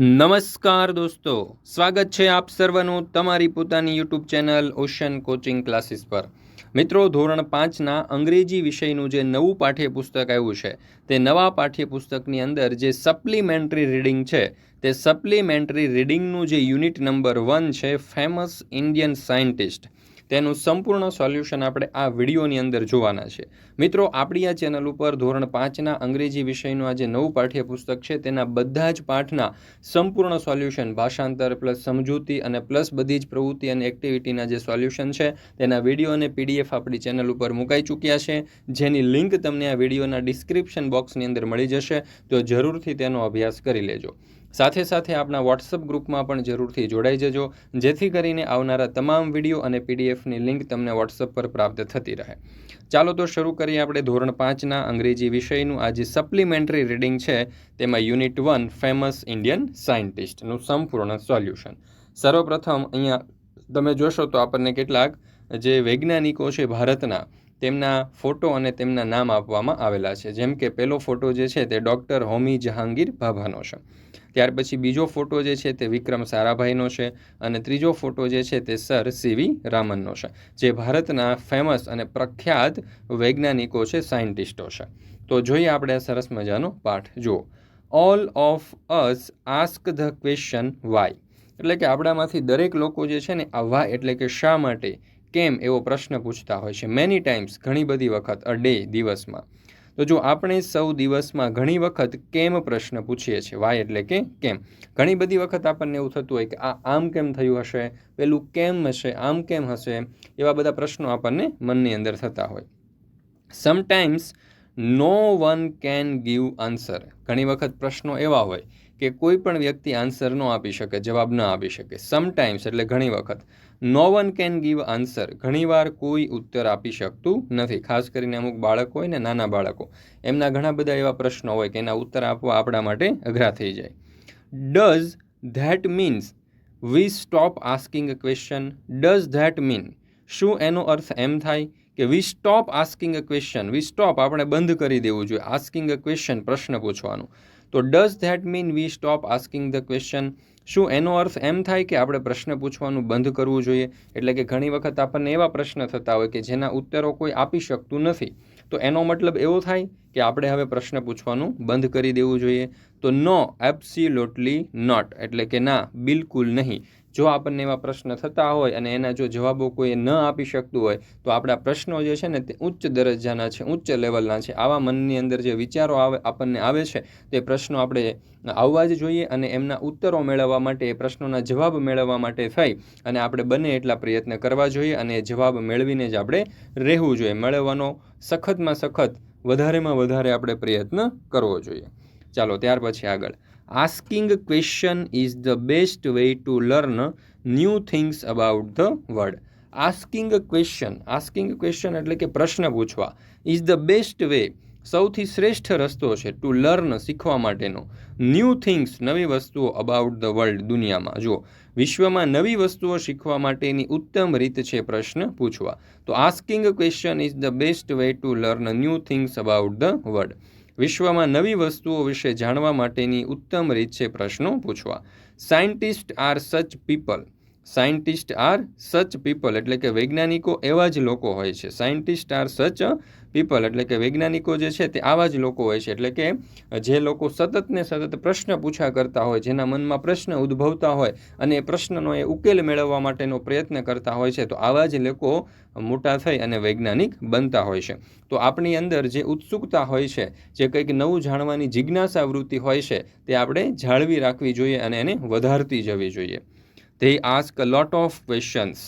નમસ્કાર દોસ્તો, સ્વાગત છે આપ સર્વનું તમારી પોતાની YouTube channel Ocean coaching classes પર. મિત્રો, ધોરણ પાંચના અંગ્રેજી વિષયનું જે નવું પાઠ્યપુસ્તક આવ્યું છે, તે નવા પાઠ્યપુસ્તકની અંદર જે સપ્લિમેન્ટરી રીડિંગ છે, તે સપ્લિમેન્ટરી રીડિંગનું જે યુનિટ નંબર વન છે, ફેમસ ઇન્ડિયન સાયન્ટિસ્ટ. તેનું સંપૂર્ણ સોલ્યુશન આપણે આ વિડીયોની અંદર જોવાના છે. મિત્રો, આપણી આ ચેનલ ઉપર ધોરણ પાંચના અંગ્રેજી વિષયનું આ જે નવું પાઠ્યપુસ્તક છે. તેના બધા જ પાઠના સંપૂર્ણ સોલ્યુશન ભાષાંતર પ્લસ સમજૂતી અને પ્લસ બધી જ પ્રવૃત્તિ અને એક્ટિવિટીના જે સોલ્યુશન છે, તેના વીડિયો અને પીડીએફ આપણી ચેનલ ઉપર મુકાઈ ચૂક્યા છે. જેની લિંક તમને આ વિડીયોના ડિસ્ક્રિપ્શન બોક્સની અંદર મળી જશે, તો જરૂરથી તેનો અભ્યાસ કરી લેજો. સાથે સાથે આપણા વોટ્સઅપ ગ્રુપમાં પણ જરૂરથી જોડાઈ જજો, જેથી કરીને આવનારા તમામ વીડિયો અને પીડીએફની લિંક તમને વોટ્સઅપ પર પ્રાપ્ત થતી રહે. ચાલો તો શરૂ કરીએ આપણે ધોરણ પાંચના અંગ્રેજી વિષયનું. આ જે સપ્લિમેન્ટરી રીડિંગ છે, તેમાં યુનિટ વન ફેમસ ઇન્ડિયન સાયન્ટિસ્ટનું સંપૂર્ણ સોલ્યુશન સર્વપ્રથમ અહીંયા તમે જોશો તો આપણને કેટલાક જે વૈજ્ઞાનિકો છે ભારતના, તેમના ફોટો અને તેમના નામ આપવામાં આવેલા છે. જેમ કે પહેલો ફોટો જે છે તે ડૉક્ટર હોમી જહાંગીર ભાભાનો છે. ત્યાર પછી બીજો ફોટો જે છે તે વિક્રમ સારાભાઈનો છે અને ત્રીજો ફોટો જે છે તે સર સીવી રામનનો છે, જે ભારતના ફેમસ અને પ્રખ્યાત વૈજ્ઞાનિકો છે સાયન્ટિસ્ટો છે. તો જોઈએ આપણે આ સરસ મજાનો પાઠ. જુઓ. All of us ask the question why એટલે કે આપણામાંથી દરેક લોકો જે છે ને આ વાય એટલે કે શા માટે, કેમ એવો પ્રશ્ન પૂછતા હોય છે. મેની ટાઈમ્સ ઘણી બધી વખત અ ડે દિવસમાં. તો જો આપણે સૌ દિવસમાં ઘણી વખત કેમ પ્રશ્ન પૂછીએ છીએ વાય એટલે કે કેમ? ઘણી બધી વખત આપણને એવું થતું હોય કે આ આમ કેમ થયું હશે, પેલું કેમ હશે, આમ કેમ હશે, એવા બધા પ્રશ્નો આપણને મનની અંદર થતા હોય. Sometimes no one can give answer ઘણી વખત પ્રશ્નો એવા હોય કે કોઈ પણ વ્યક્તિ આન્સર ન આપી શકે, જવાબ ન આપી શકે. સમટાઈમ્સ એટલે ઘણી વખત. No one can give answer ઘણીવાર કોઈ ઉત્તર આપી શકતું નથી. ખાસ કરીને અમુક બાળકો હોય ને નાના બાળકો. એમના ઘણા બધા એવા પ્રશ્નો હોય કે એના ઉત્તર આપવા આપણા માટે અઘરા થઈ જાય. Does that means we stop asking a question does that mean શું એનો અર્થ એમ થાય કે we stop asking a question we stop આપણે બંધ કરી દેવું જોઈએ. આસ્કિંગ અ ક્વેશ્ચન પ્રશ્ન પૂછવાનું. તો does that mean we stop asking the question શું એનો અર્થ એમ થાય કે આપણે પ્રશ્ન પૂછવાનું બંધ કરવું જોઈએ? એટલે કે ઘણી વખત આપણને એવા પ્રશ્ન થતા હોય કે જેના ઉત્તરો કોઈ આપી શકતું નથી. તો એનો મતલબ એવો થાય કે આપણે હવે પ્રશ્ન પૂછવાનું બંધ કરી દેવું જોઈએ. તો નો એબ્સોલ્યુટલી નોટ એટલે કે ના, બિલકુલ નહીં. જો આપણને એવા પ્રશ્ન થતા હોય અને એના જો જવાબો કોઈ ન આપી શકતું હોય, તો આપણા પ્રશ્નો જે છે ને તે ઉચ્ચ દરજ્જાના છે, ઉચ્ચ લેવલના છે. આવા મનની અંદર જે વિચારો આવે, આપણને આવે છે, તે પ્રશ્નો આપણે આવવા જ જોઈએ અને એમના ઉત્તરો મેળવવા માટે એ પ્રશ્નોના જવાબ મેળવવા માટે થઈ અને આપણે બને એટલા પ્રયત્ન કરવા જોઈએ અને એ જવાબ મેળવીને જ આપણે રહેવું જોઈએ. મેળવવાનો સખતમાં સખત, વધારેમાં વધારે આપણે પ્રયત્ન કરવો જોઈએ. ચાલો, ત્યાર પછી આગળ. Asking question is the best way to learn new things about the world asking question asking question એટલે કે પ્રશ્ન પૂછવા ઇઝ ધ બેસ્ટ વે સૌથી શ્રેષ્ઠ રસ્તો છે ટુ લર્ન શીખવા માટેનો. ન્યૂ થિંગ્સ નવી વસ્તુઓ અબાઉટ ધ વર્લ્ડ દુનિયામાં. જુઓ, વિશ્વમાં નવી વસ્તુઓ શીખવા માટેની ઉત્તમ રીત છે પ્રશ્ન પૂછવા. તો asking question is the best way to learn new things about the world વિશ્વમાં નવી વસ્તુઓ વિશે જાણવા માટેની ઉત્તમ રીત છે પ્રશ્નો પૂછવા. Scientist are such people scientist are such people, એટલે કે વૈજ્ઞાનિકો એવા જ લોકો હોય છે. સાયન્ટિસ્ટ આર સચ પીપલ, એટલે કે વૈજ્ઞાનિકો જે છે તે આવા જ લોકો હોય છે. એટલે કે જે લોકો સતત ને સતત પ્રશ્ન પૂછા કરતા હોય, જેના મનમાં પ્રશ્ન ઉદ્ભવતા હોય અને એ પ્રશ્નનો એ ઉકેલ મેળવવા માટેનો પ્રયત્ન કરતા હોય છે, તો આવા જ લોકો મોટા થઈ અને વૈજ્ઞાનિક બનતા હોય છે. તો આપણી અંદર જે ઉત્સુકતા હોય છે, જે કંઈક નવું જાણવાની જિજ્ઞાસા વૃત્તિ હોય છે, તે આપણે જાળવી રાખવી જોઈએ અને એને વધારતી જવી જોઈએ. They ask lot of questions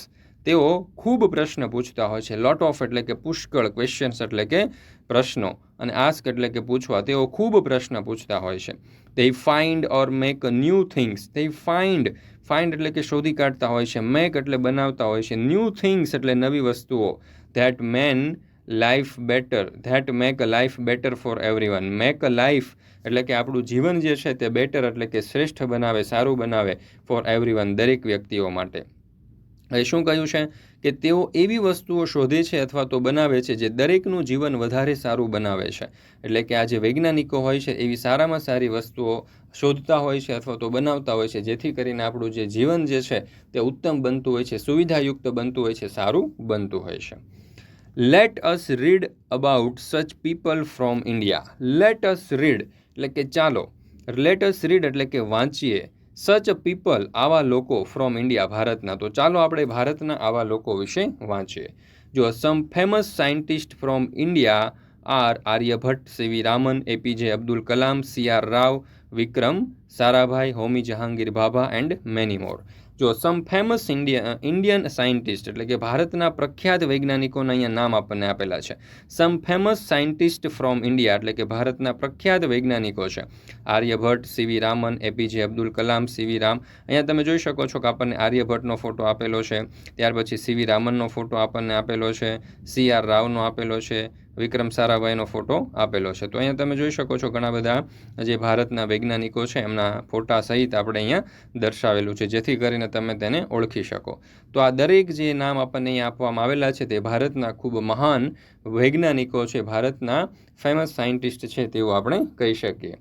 તેઓ ખૂબ પ્રશ્ન પૂછતા હોય છે. લોટ ઓફ એટલે કે પુષ્કળ ક્વેશ્ચન્સ એટલે કે પ્રશ્નો. અને આસ્ક એટલે કે પૂછવા તેઓ ખૂબ પ્રશ્ન પૂછતા હોય છે. તે find or make new things તે ફાઇન્ડ ફાઇન્ડ એટલે કે શોધી કાઢતા હોય છે. મેક એટલે બનાવતા હોય છે. ન્યૂ થિંગ્સ એટલે નવી વસ્તુઓ. That man life better that make a life better for every make a life એટલે કે આપણું જીવન જે છે તે બેટર એટલે કે શ્રેષ્ઠ બનાવે, સારું બનાવે ફોર એવરી દરેક વ્યક્તિઓ માટે. એ શું કહ્યું છે? કે તેઓ એવી વસ્તુઓ શોધે છે અથવા તો બનાવે છે જે દરેકનું જીવન વધારે સારું બનાવે છે. એટલે કે આ જે વૈજ્ઞાનિકો હોય છે એવી સારામાં સારી વસ્તુઓ શોધતા હોય છે અથવા તો બનાવતા હોય છે, જેથી કરીને આપણું જે જીવન જે છે તે ઉત્તમ બનતું હોય છે, સુવિધાયુક્ત બનતું હોય છે, સારું બનતું હોય છે. Let us read about such people from India let us read એટલે કે ચાલો લેટ રીડ એટલે કે વાંચીએ. સચ પીપલ આવા લોકો ફ્રોમ ઇન્ડિયા ભારતના. તો ચાલો આપણે ભારતના આવા લોકો વિશે વાંચીએ. જો some famous scientist from India are Aryabhata CV Raman APJ Abdul Kalam C R Rao Vikram Sarabhai Homi Jehangir Bhabha and many more જો some famous India Indian scientist એટલે કે ભારતના પ્રખ્યાત વૈજ્ઞાનિકોના અહીંયા નામ આપણને આપેલા છે. Some famous scientist from India એટલે કે ભારતના પ્રખ્યાત વૈજ્ઞાનિકો છે. Aryabhata CV Raman APJ Abdul Kalam CV Ram. અહીંયા તમે જોઈ શકો છો કે આપણને આર્યભટ્ટનો ફોટો આપેલો છે. ત્યાર પછી સીવી રામનનો ફોટો આપણને આપેલો છે. સી આર રાવનો આપેલો છે. વિક્રમ સારાભાઈનો ફોટો આપેલો છે. તો અહીંયા તમે જોઈ શકો છો ઘણા બધા જે ભારતના વૈજ્ઞાનિકો છે, એમના ફોટા સહિત આપણે અહીંયા દર્શાવેલું છે, જેથી કરીને તમે તેને ઓળખી શકો. તો આ દરેક જે નામ આપણને અહીંયા આપવામાં આવેલા છે તે ભારતના ખૂબ મહાન વૈજ્ઞાનિકો છે, ભારતના ફેમસ સાયન્ટિસ્ટ છે તેવું આપણે કહી શકીએ.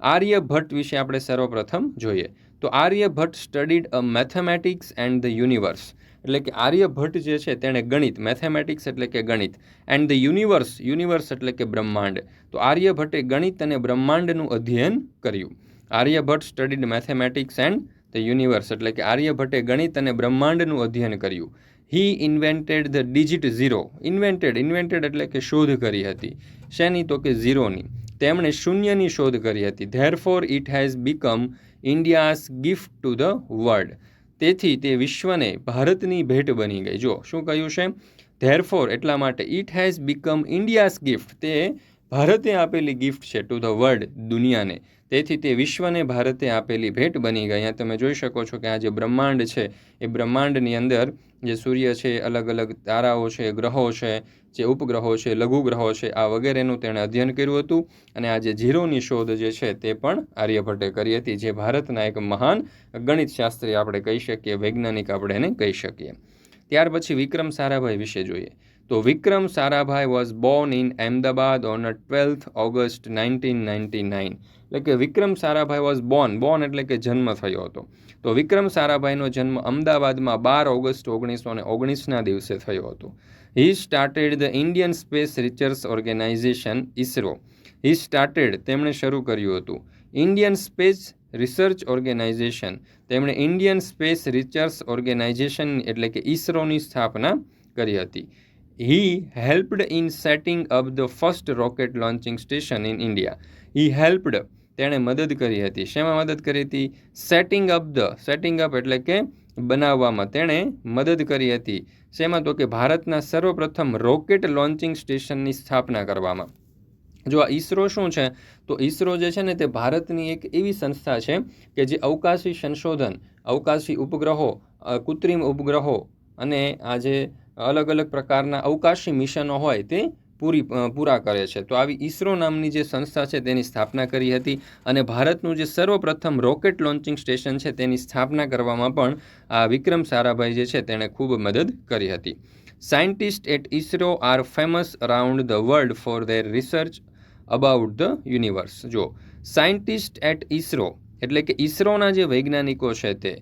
આર્યભટ્ટ વિશે આપણે સર્વપ્રથમ જોઈએ. તો Aryabhata studied a mathematics and the universe એટલે કે આર્યભટ્ટ જે છે તેણે ગણિત મેથેમેટિક્સ એટલે કે ગણિત એન્ડ ધ યુનિવર્સ યુનિવર્સ એટલે કે બ્રહ્માંડ. તો આર્યભટ્ટે ગણિત અને બ્રહ્માંડનું અધ્યયન કર્યું. Aryabhata studied mathematics and the universe એટલે કે આર્યભટ્ટે ગણિત અને બ્રહ્માંડનું અધ્યયન કર્યું. He invented the digit zero invented invented એટલે કે શોધ કરી હતી. શેની તો કે ઝીરોની. તેમણે શૂન્યની શોધ કરી હતી. Therefore it has become India's gift to the world તેથી તે વિશ્વને ભારતની ભેટ બની ગઈ. જો શું કહ્યું છે? ધેરફોર એટલા માટે it has become India's gift તે ભારતે આપેલી ગિફ્ટ છે ટુ ધ વર્લ્ડ દુનિયાને. તેથી તે વિશ્વને ભારતે આપેલી ભેટ બની ગઈ. તમે જોઈ શકો છો કે આ જે બ્રહ્માંડ છે, એ બ્રહ્માંડની અંદર જે સૂર્ય છે, અલગ અલગ તારાઓ છે, ગ્રહો છે, જે ઉપગ્રહો છે લઘુ ગ્રહો છે, આ વગેરેનું તેણે અધ્યયન કર્યું હતું અને આ જે ઝીરોની શોધ જે છે તે પણ આર્યભટ્ટે કરી હતી, જે ભારતના એક મહાન ગણિત શાસ્ત્રી આપણે કહી શકીએ, વૈજ્ઞાનિક આપણે એને કહી શકીએ. ત્યાર પછી વિક્રમ સારાભાઈ વિશે જોઈએ. તો Vikram Sarabhai was born in Ahmedabad on twelfth August nineteen ninety nine એટલે કે Vikram Sarabhai was born born એટલે કે જન્મ થયો હતો. તો વિક્રમ સારાભાઈનો જન્મ અમદાવાદમાં બાર ઓગસ્ટ ઓગણીસો ને ઓગણીસના દિવસે થયો હતો. He started the Indian space research organisation ISRO he started તેમણે શરૂ કર્યું હતું. ઇન્ડિયન સ્પેસ રિસર્ચ ઓર્ગેનાઇઝેશન તેમણે ઇન્ડિયન સ્પેસ રિસર્ચ ઓર્ગેનાઇઝેશન એટલે કે ઇસરોની સ્થાપના કરી હતી. He helped in setting up the first rocket launching station in India he helped તેણે મદદ કરી હતી. શેમાં મદદ કરી હતી? Setting up the setting up એટલે કે બનાવવામાં તેણે મદદ કરી હતી. શેમાં? તો કે ભારતના સર્વપ્રથમ રોકેટ લોન્ચિંગ સ્ટેશનની સ્થાપના કરવામાં. જો આ ઈસરો શું છે? તો ઈસરો જે છે ને તે ભારતની એક એવી સંસ્થા છે કે જે અવકાશી સંશોધન, અવકાશી ઉપગ્રહો કૃત્રિમ ઉપગ્રહો અને આ જે અલગ અલગ પ્રકારના અવકાશી મિશનો હોય તે પૂરી પૂરા કરે છે. તો આવી ઈસરો નામની જે સંસ્થા છે તેની સ્થાપના કરી હતી અને ભારતનું જે સર્વપ્રથમ રોકેટ લોન્ચિંગ સ્ટેશન છે તેની સ્થાપના કરવામાં પણ આ વિક્રમ સારાભાઈ જે છે તેણે ખૂબ મદદ કરી હતી. Scientist at ISRO are famous around the world for their research about the universe. જો સાયન્ટિસ્ટ એટ ઇસરો એટલે કે ઇસરોના જે વૈજ્ઞાનિકો છે તે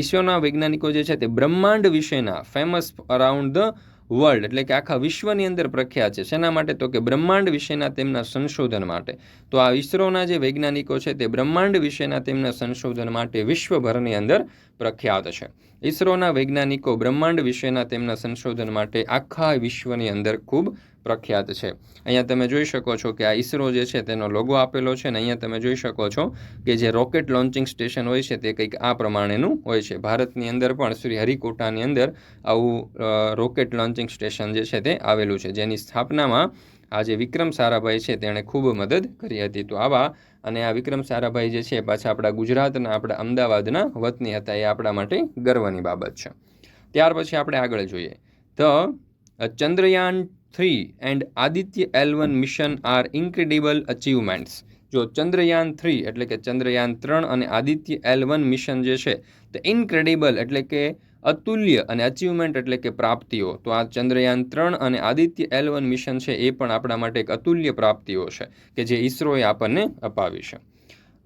ઇસરોના વૈજ્ઞાનિકો જે છે તે બ્રહ્માંડ વિશેના ફેમસ અરાઉન્ડ ધ વર્લ્ડ એટલે કે આખા વિશ્વની અંદર પ્રખ્યાત છે. શેના માટે? તો કે બ્રહ્માંડ વિશેના તેમના સંશોધન માટે. તો આ ઇસરોના જે વૈજ્ઞાનિકો છે તે બ્રહ્માંડ વિશેના તેમના સંશોધન માટે વિશ્વભરની અંદર પ્રખ્યાત છે. ઇસરોના વૈજ્ઞાનિકો બ્રહ્માંડ વિશેના તેમના સંશોધન માટે આખા વિશ્વની અંદર ખૂબ પ્રખ્યાત છે. અહીંયા તમે જોઈ શકો છો કે આ ઇસરો જે છે તેનો લોગો આપેલો છે અને અહીંયા તમે જોઈ શકો છો કે જે રોકેટ લોન્ચિંગ સ્ટેશન હોય છે તે કંઈક આ પ્રમાણેનું હોય છે. ભારતની અંદર પણ શ્રી હરિકોટાની અંદર આવું રોકેટ લોન્ચિંગ સ્ટેશન જે છે તે આવેલું છે. જેની સ્થાપનામાં આ જે વિક્રમ સારાભાઈ છે, તેણે ખૂબ મદદ કરી હતી. તો આવા અને આ વિક્રમ સારાભાઈ જે છે, પાછા આપણા ગુજરાતના આપણા અમદાવાદના વતની હતા, એ આપણા માટે ગર્વની બાબત છે. ત્યાર પછી આપણે આગળ જોઈએ. The Chandrayaan three and Aditya L one mission are incredible achievements. જો ચંદ્રયાન થ્રી એટલે કે ચંદ્રયાન ત્રણ અને આદિત્ય એલ વન મિશન જે છે, તે ઇન્ક્રેડિબલ એટલે કે અતુલ્ય અને અચીવમેન્ટ એટલે કે પ્રાપ્તિઓ. તો આ ચંદ્રયાન ત્રણ અને આદિત્ય એલ વન મિશન છે, એ પણ આપણા માટે એક અતુલ્ય પ્રાપ્તિઓ છે, કે જે ઈસરોએ આપણને અપાવી છે.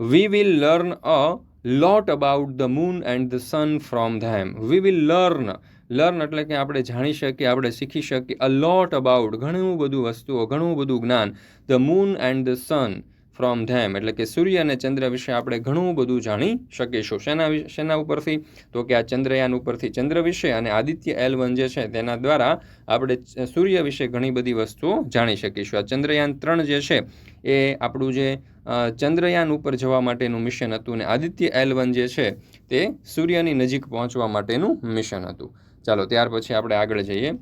We will learn a lot about the moon and the sun from them we will learn learn એટલે કે આપણે જાણી શકીએ, આપણે શીખી શકીએ. અ લોટ અબાઉટ ઘણું બધું વસ્તુઓ, ઘણું બધું જ્ઞાન. The moon and the sun from them. એટલે કે સૂર્ય અને ચંદ્ર વિશે આપણે ઘણું બધું જાણી શકીશું. શેના શેના ઉપરથી? તો કે આ ચંદ્રયાન ઉપરથી ચંદ્ર વિશે અને આદિત્ય એલ વન જે છે તેના દ્વારા આપણે સૂર્ય વિશે ઘણી બધી વસ્તુઓ જાણી શકીશું. આ ચંદ્રયાન ત્રણ જે છે એ આપણું જે ચંદ્રયાન ઉપર જવા માટેનું મિશન હતું અને આદિત્ય એલ વન જે છે તે સૂર્યની નજીક પહોંચવા માટેનું મિશન હતું. ચાલો, ત્યાર પછી આપણે આગળ જઈએ.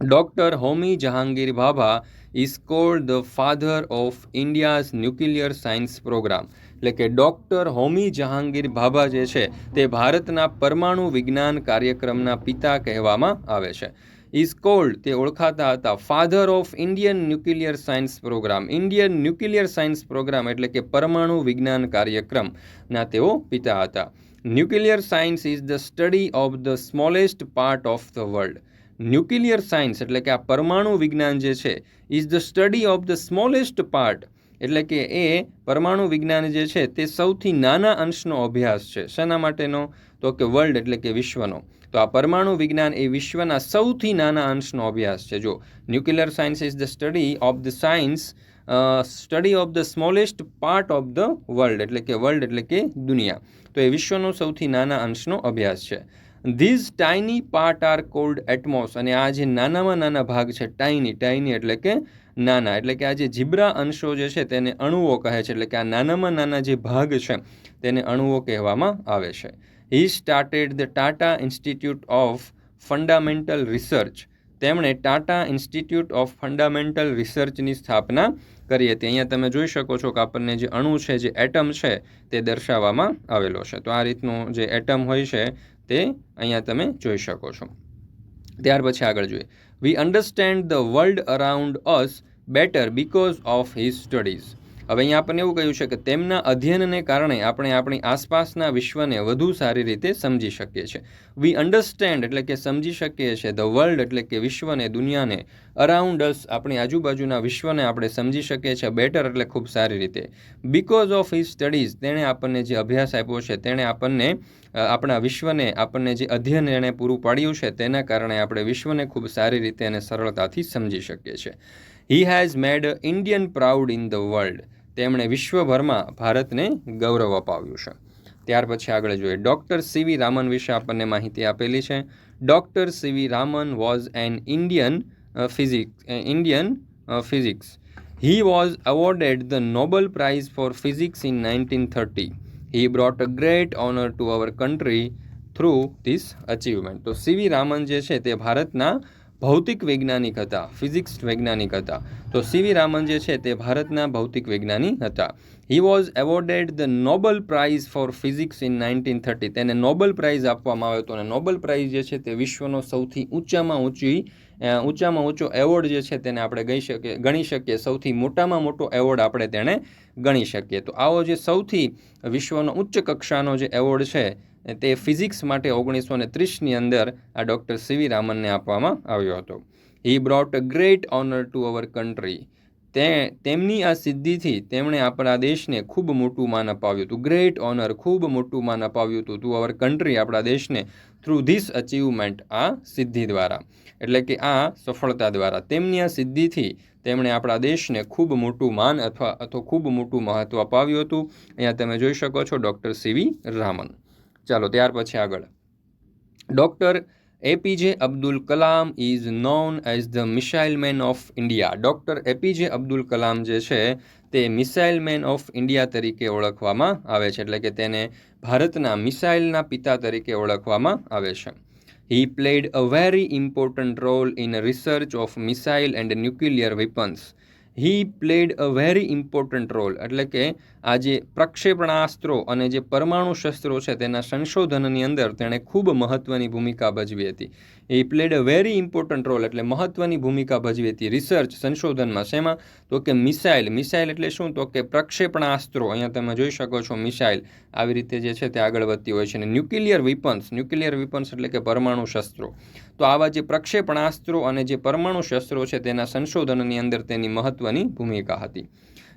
Doctor Homi Jehangir Bhabha is called the father of India's nuclear science programme એટલે કે ડૉક્ટર હોમી જહાંગીર ભાભા જે છે, તે ભારતના પરમાણુ વિજ્ઞાન કાર્યક્રમના પિતા કહેવામાં આવે છે. ઇઝ કોલ્ડ તે ઓળખાતા હતા father of Indian nuclear science programme Indian nuclear science programme એટલે કે પરમાણુ વિજ્ઞાન કાર્યક્રમના તેઓ પિતા હતા. Nuclear science is the study of the smallest part of the world nuclear science એટલે કે આ પરમાણુ વિજ્ઞાન જે છે is the study of the smallest part. એટલે કે એ પરમાણુ વિજ્ઞાન જે છે, તે સૌથી નાના અંશનો અભ્યાસ છે. શેના માટેનો? તો કે વર્લ્ડ એટલે કે વિશ્વનો. તો આ પરમાણુ વિજ્ઞાન એ વિશ્વના સૌથી નાના અંશનો અભ્યાસ છે. જો, nuclear science is the study of the science study of the smallest part of the world. એટલે કે વર્લ્ડ એટલે કે દુનિયા. તો એ વિશ્વનો સૌથી નાના અંશનો અભ્યાસ છે. These tiny part are called atoms અને આ જે નાનામાં નાના ભાગ છે ટાઇની ટાઇની એટલે કે નાના. એટલે કે આ જે જીબ્રા અંશો જે છે, તેને અણુઓ કહે છે. એટલે કે આ નાનામાં નાના જે ભાગ છે, તેને અણુઓ કહેવામાં આવે છે. He started the Tata institute of fundamental research તેમણે ટાટા ઇન્સ્ટિટ્યૂટ ઓફ ફંડામેન્ટલ રિસર્ચની સ્થાપના કરી હતી. અહીંયા તમે જોઈ શકો છો કે આપણને જે અણુ છે, જે એટમ છે, તે દર્શાવવામાં આવેલો છે. તો આ રીતનું જે એટમ હોય છે તે અહીંયા તમે જોઈ શકો છો. ત્યાર પછી આગળ જોઈએ. We understand the world around us better because of his studies હવે અહીંયા આપણને એવું કહ્યું છે કે તેમના અધ્યયનને કારણે આપણે આપણી આસપાસના વિશ્વને વધુ સારી રીતે સમજી શકીએ છીએ. વી અન્ડરસ્ટેન્ડ એટલે કે સમજી શકીએ છીએ. ધ વર્લ્ડ એટલે કે વિશ્વને, દુનિયાને અરાઉન્ડ અસ આપણી આજુબાજુના વિશ્વને આપણે સમજી શકીએ છીએ બેટર એટલે ખૂબ સારી રીતે. બિકોઝ ઓફ હિઝ સ્ટડીઝ તેણે આપણને જે અભ્યાસ આપ્યો છે, તેણે આપણને આપણા વિશ્વને, આપણને જે અધ્યયન એણે પૂરું પાડ્યું છે, તેના કારણે આપણે વિશ્વને ખૂબ સારી રીતે અને સરળતાથી સમજી શકીએ છીએ. He has made Indian proud in the world તેમણે વિશ્વભરમાં ભારતને ગૌરવ અપાવ્યું છે. ત્યાર પછી આગળ જોઈએ. ડૉક્ટર સીવી રામન વિશે આપણને માહિતી આપેલી છે. Doctor CV Raman was an Indian physics Indian physics he was awarded the Nobel prize for physics in nineteen thirty he brought a great honour to our country through this achievement તો સીવી રામન જે છે તે ભારતના ભૌતિક વૈજ્ઞાનિક હતા, physics વૈજ્ઞાનિક હતા. તો સીવી રામન જે છે તે ભારતના ભૌતિક વૈજ્ઞાનિક હતા. He was awarded the Nobel prize for physics in nineteen thirty તેને નોબલ પ્રાઇઝ આપવામાં આવ્યો હતો અને નોબલ પ્રાઇઝ જે છે તે વિશ્વનો સૌથી ઊંચામાં ઊંચી ઊંચામાં ઊંચો એવોર્ડ જે છે તેને આપણે ગઈ શકીએ, ગણી શકીએ. સૌથી મોટામાં મોટો એવોર્ડ આપણે તેને ગણી શકીએ. તો આવો જે સૌથી વિશ્વનો ઉચ્ચ કક્ષાનો જે એવોર્ડ છે તે ફિઝિક્સ માટે ઓગણીસો ને ત્રીસની અંદર આ ડૉક્ટર સીવી રામનને આપવામાં આવ્યો હતો. He brought great honour to our country તે, તેમની આ સિદ્ધિથી તેમણે આપણા દેશને ખૂબ મોટું માન અપાવ્યું હતું. ગ્રેટ ઓનર ખૂબ મોટું માન અપાવ્યું હતું ટુ અવર કન્ટ્રી આપણા દેશને થ્રુ ધીસ અચીવમેન્ટ આ સિદ્ધિ દ્વારા. એટલે કે આ સફળતા દ્વારા. તેમની આ સિદ્ધિથી તેમણે આપણા દેશને ખૂબ મોટું માન અથવા અથવા ખૂબ મોટું મહત્ત્વ અપાવ્યું હતું. અહીંયા તમે જોઈ શકો છો ડૉક્ટર સીવી રામન. ચાલો ત્યાર પછી આગળ. Doctor APJ Abdul Kalam is known as the missile man of India doctor APJ Abdul Kalam જે છે, તે મિસાઇલ મેન ઓફ ઇન્ડિયા તરીકે ઓળખવામાં આવે છે. એટલે કે તેને ભારતના મિસાઇલના પિતા તરીકે ઓળખવામાં આવે છે. He played a very important role in research of missile and nuclear weapons he played a very important role એટલે કે આ જે પ્રક્ષેપણાસ્ત્રો અને જે પરમાણુ શસ્ત્રો છે તેના સંશોધનની અંદર તેણે ખૂબ મહત્ત્વની ભૂમિકા ભજવી હતી. એ played a very important role એટલે મહત્ત્વની ભૂમિકા ભજવી હતી રિસર્ચ સંશોધનમાં શેમાં? તો કે મિસાઇલ. મિસાઇલ એટલે શું? તો કે પ્રક્ષેપણાસ્ત્રો અહીંયા તમે જોઈ શકો છો મિસાઇલ. આવી રીતે જે છે તે આગળ વધતી હોય છે. અને ન્યુક્લિયર વિપન્સ ન્યુક્લિયર વિપન્સ એટલે કે પરમાણુ શસ્ત્રો. તો આવા જે પ્રક્ષેપણાસ્ત્રો અને જે પરમાણુ શસ્ત્રો છે તેના સંશોધનની અંદર તેની મહત્ત્વની ભૂમિકા હતી.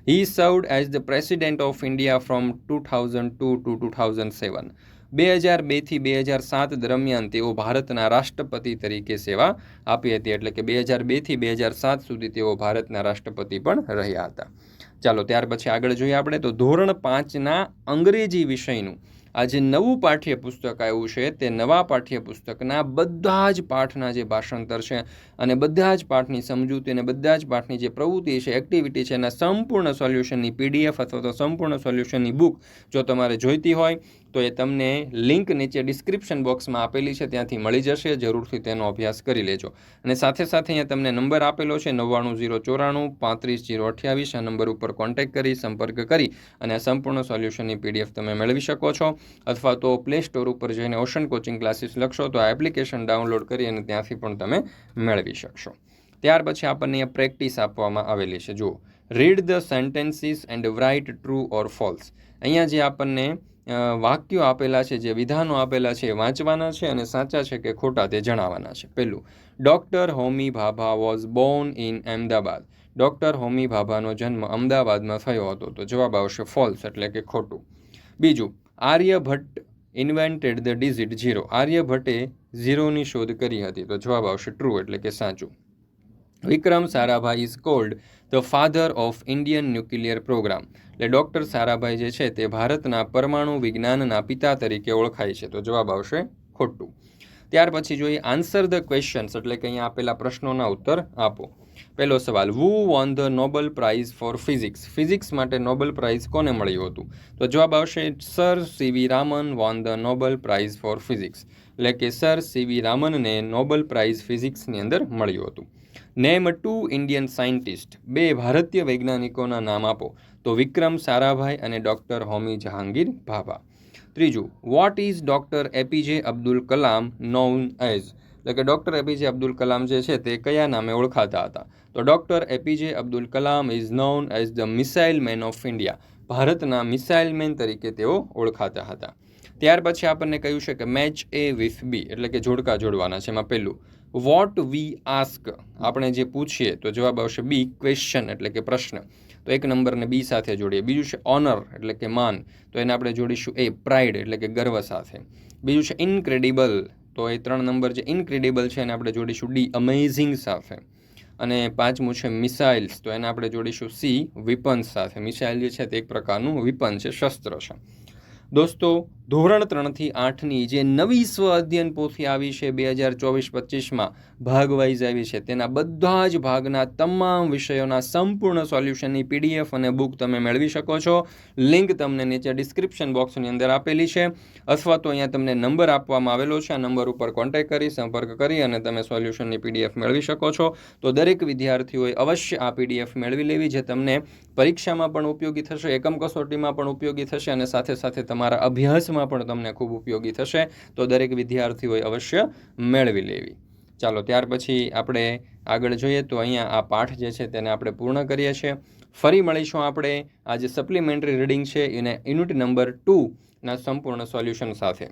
He served as the president of India from two thousand two to two thousand seven બે હજાર બેથી બે હજાર સાત દરમિયાન તેઓ ભારતના રાષ્ટ્રપતિ તરીકે સેવા આપી હતી. એટલે કે બે હજાર બેથી બે હજાર સાત સુધી તેઓ ભારતના રાષ્ટ્રપતિ પણ રહ્યા હતા. ચાલો, ત્યાર પછી આગળ જોઈએ આપણે તો ધોરણ પાંચના અંગ્રેજી વિષયનું. આ જે નવું પાઠ્યપુસ્તક આવ્યું છે. તે નવા પાઠ્યપુસ્તકના બધા જ પાઠના જે ભાષાંતર છે અને બધા જ પાઠની સમજૂતી અને બધા જ પાઠની જે પ્રવૃત્તિ છે, એક્ટિવિટી છે, એના સંપૂર્ણ સોલ્યુશનની પીડીએફ અથવા તો સંપૂર્ણ સોલ્યુશનની બુક જો તમારે જોઈતી હોય તો એ તમને લિંક નીચે ડિસ્ક્રિપ્શન બોક્સમાં આપેલી છે, ત્યાંથી મળી જશે. જરૂરથી તેનો અભ્યાસ કરી લેજો. અને સાથે સાથે અહીંયા તમને નંબર આપેલો છે, નવ્વાણું ઝીરો ચોરાણું પાંત્રીસ જીરો અઠ્યાવીસ. આ નંબર ઉપર કોન્ટેક્ટ કરી, સંપર્ક કરી અને આ સંપૂર્ણ સોલ્યુશનની પીડીએફ તમે મેળવી શકો છો. અથવા તો પ્લે સ્ટોર ઉપર જઈને ઓશન કોચિંગ ક્લાસીસ લખશો, તો આ એપ્લિકેશન ડાઉનલોડ કરી અને ત્યાંથી પણ તમે મેળવી શકશો. ત્યાર પછી આપણને અહીંયા પ્રેક્ટિસ આપવામાં આવેલી છે. જુઓ. Read the sentences and write true or false અહીંયા જે આપણને વાક્યો આપેલા છે, જે વિધાનો આપેલા છે એ વાંચવાના છે અને સાચા છે કે ખોટા તે જણાવવાના છે. પહેલું doctor Homi Bhabha was born in Ahmedabad doctor Homi ભાભાનો જન્મ અમદાવાદમાં થયો હતો. તો જવાબ આવશે ફોલ્સ એટલે કે ખોટું. બીજું, Aryabhata invented the digit zero આર્યભટ્ટે ઝીરોની શોધ કરી હતી. તો જવાબ આવશે ટ્રુ એટલે કે સાચું. Vikram Sarabhai is called the father of Indian nuclear programme. એટલે ડૉક્ટર સારાભાઈ જે છે તે ભારતના પરમાણુ વિજ્ઞાનના પિતા તરીકે ઓળખાય છે. તો જવાબ આવશે ખોટું. ત્યાર પછી જોઈએ આન્સર ધ ક્વેશ્ચન્સ. એટલે કે અહીંયા આપેલા પ્રશ્નોના ઉત્તર આપો. પહેલો સવાલ who won the Nobel prize for physics physics માટે નોબલ પ્રાઇઝ કોને મળ્યું હતું? તો જવાબ આવશે sir CV Raman won the Nobel prize for physics એટલે કે સર સીવી રામનને નોબલ પ્રાઇઝ ફિઝિક્સની અંદર મળ્યું હતું. Name two Indian scientist. બે ભારતીય વૈજ્ઞાનિકોના નામ આપો. તો વિક્રમ સારાભાઈ અને ડૉક્ટર હોમી જહાંગીર ભાભા. ત્રીજું what is doctor APJ Abdul Kalam known as એટલે કે ડૉક્ટર એપીજે અબ્દુલ કલામ જે છે તે કયા નામે ઓળખાતા હતા? તો doctor APJ Abdul Kalam is known as the missile man of India ભારતના મિસાઇલ મેન તરીકે તેઓ ઓળખાતા હતા. ત્યાર પછી આપણને કહ્યું છે કે મેચ એ વિથ બી એટલે કે જોડકા જોડવાના છે એમાં પહેલું. What we ask? આપણે જે પૂછીએ, તો જવાબ આવશે બી ક્વેશ્ચન એટલે કે પ્રશ્ન. તો એક નંબરને બી સાથે જોડીએ. બીજું છે ઓનર એટલે કે માન. તો એને આપણે જોડીશું એ પ્રાઇડ એટલે કે ગર્વ સાથે. બીજું છે ઇનક્રેડિબલ તો એ ત્રણ નંબર જે ઇનક્રેડિબલ છે એને આપણે જોડીશું ડી અમેઝિંગ સાથે. અને પાંચમું છે મિસાઇલ્સ તો એને આપણે જોડીશું સી વિપન્સ સાથે. મિસાઇલ જે છે તે એક પ્રકારનું વિપન છે, શસ્ત્ર છે. દોસ્તો, ધોરણ ત્રણથી આઠની જે નવી સ્વ અધ્યયન પોથી આવી છે બે હજાર ચોવીસ પચીસમાં ભાગ વાઇઝ આવી છે. તેના બધા જ ભાગના તમામ વિષયોના સંપૂર્ણ સોલ્યુશનની પીડીએફ અને બુક તમે મેળવી શકો છો. લિંક તમને નીચે ડિસ્ક્રિપ્શન બોક્સની અંદર આપેલી છે. અથવા તો અહીંયા તમને નંબર આપવામાં આવેલો છે. આ નંબર ઉપર કોન્ટેક્ટ કરી, સંપર્ક કરી અને તમે સોલ્યુશનની પીડીએફ મેળવી શકો છો. તો દરેક વિદ્યાર્થીઓએ અવશ્ય આ પીડીએફ મેળવી લેવી, જે તમને પરીક્ષામાં પણ ઉપયોગી થશે, એકમ કસોટીમાં પણ ઉપયોગી થશે અને સાથે સાથે તમારા અભ્યાસમાં પણ તમને ખૂબ ઉપયોગી થશે, તો દરેક વિદ્યાર્થીઓએ અવશ્ય મેળવી લેવી. ચાલો, ત્યાર પછી આપણે આગળ જોઈએ, તો અહીંયા આ પાઠ જે છે તેને આપણે પૂર્ણ કરીએ છીએ. ફરી મળીશું આપણે આ જે સપ્લિમેન્ટરી રીડિંગ છે, એને યુનિટ નંબર ટુના સંપૂર્ણ સોલ્યુશન સાથે.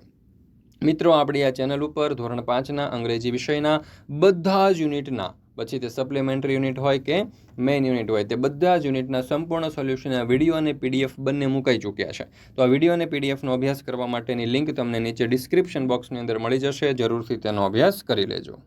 મિત્રો, આપણી આ ચેનલ ઉપર ધોરણ પાંચના અંગ્રેજી વિષયના બધા જ યુનિટના પછી તે સપ્લિમેન્ટરી યુનિટ હોય કે મેઇન યુનિટ હોય, તે બધા જ યુનિટના સંપૂર્ણ સોલ્યુશનના વીડિયો અને પીડીએફ બંને મુકાઈ ચૂક્યા છે. તો આ વીડિયો અને પીડીએફનો અભ્યાસ કરવા માટેની લિંક તમને નીચે ડિસ્ક્રિપ્શન બોક્સની અંદર મળી જશે. જરૂરથી તેનો અભ્યાસ કરી લેજો.